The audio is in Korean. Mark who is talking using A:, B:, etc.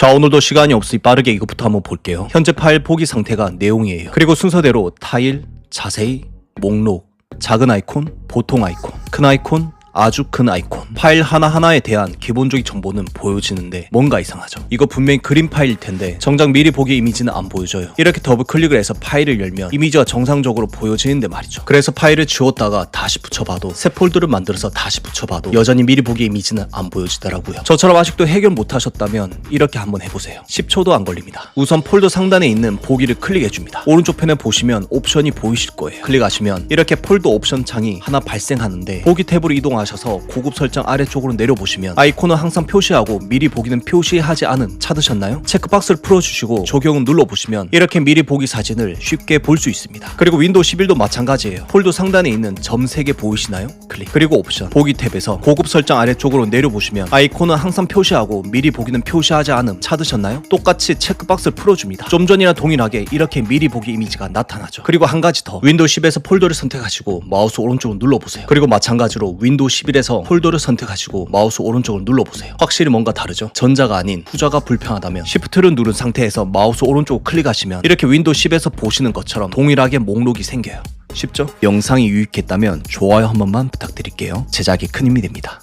A: 자 오늘도 시간이 없으니 빠르게 이것부터 한번 볼게요. 현재 파일 보기 상태가 내용이에요. 그리고 순서대로 타일, 자세히, 목록, 작은 아이콘, 보통 아이콘, 큰 아이콘, 아주 큰 아이콘. 파일 하나하나에 대한 기본적인 정보는 보여지는데 뭔가 이상하죠. 이거 분명히 그림 파일일 텐데 정작 미리 보기 이미지는 안 보여져요. 이렇게 더블 클릭을 해서 파일을 열면 이미지가 정상적으로 보여지는데 말이죠. 그래서 파일을 지웠다가 다시 붙여봐도 새 폴더를 만들어서 다시 붙여봐도 여전히 미리 보기 이미지는 안 보여지더라고요. 저처럼 아직도 해결 못하셨다면 이렇게 한번 해보세요. 10초도 안 걸립니다. 우선 폴더 상단에 있는 보기를 클릭해줍니다. 오른쪽 편에 보시면 옵션이 보이실 거예요. 클릭하시면 이렇게 폴더 옵션 창이 하나 발생하는데 보기 탭으로 이동하 셔서 고급 설정 아래쪽으로 내려보시면 아이콘은 항상 표시하고 미리 보기는 표시하지 않음 찾으셨나요? 체크박스를 풀어주시고 적용을 눌러보시면 이렇게 미리 보기 사진을 쉽게 볼 수 있습니다. 그리고 윈도우 11도 마찬가지예요. 폴더 상단에 있는 점 3개 보이시나요? 클릭. 그리고 옵션 보기 탭에서 고급 설정 아래쪽으로 내려보시면 아이콘은 항상 표시하고 미리 보기는 표시하지 않음 찾으셨나요? 똑같이 체크박스를 풀어줍니다. 좀 전이랑 동일하게 이렇게 미리 보기 이미지가 나타나죠. 그리고 한 가지 더 윈도우 10에서 폴더를 선택하시고 마우스 오른쪽으로 눌러보세요. 그리고 마찬가지로 윈도우 11에서 폴더를 선택하시고 마우스 오른쪽을 눌러보세요. 확실히 뭔가 다르죠? 전자가 아닌 후자가 불편하다면 Shift를 누른 상태에서 마우스 오른쪽 클릭하시면 이렇게 윈도우 10에서 보시는 것처럼 동일하게 목록이 생겨요. 쉽죠? 영상이 유익했다면 좋아요 한 번만 부탁드릴게요. 제작에 큰 힘이 됩니다.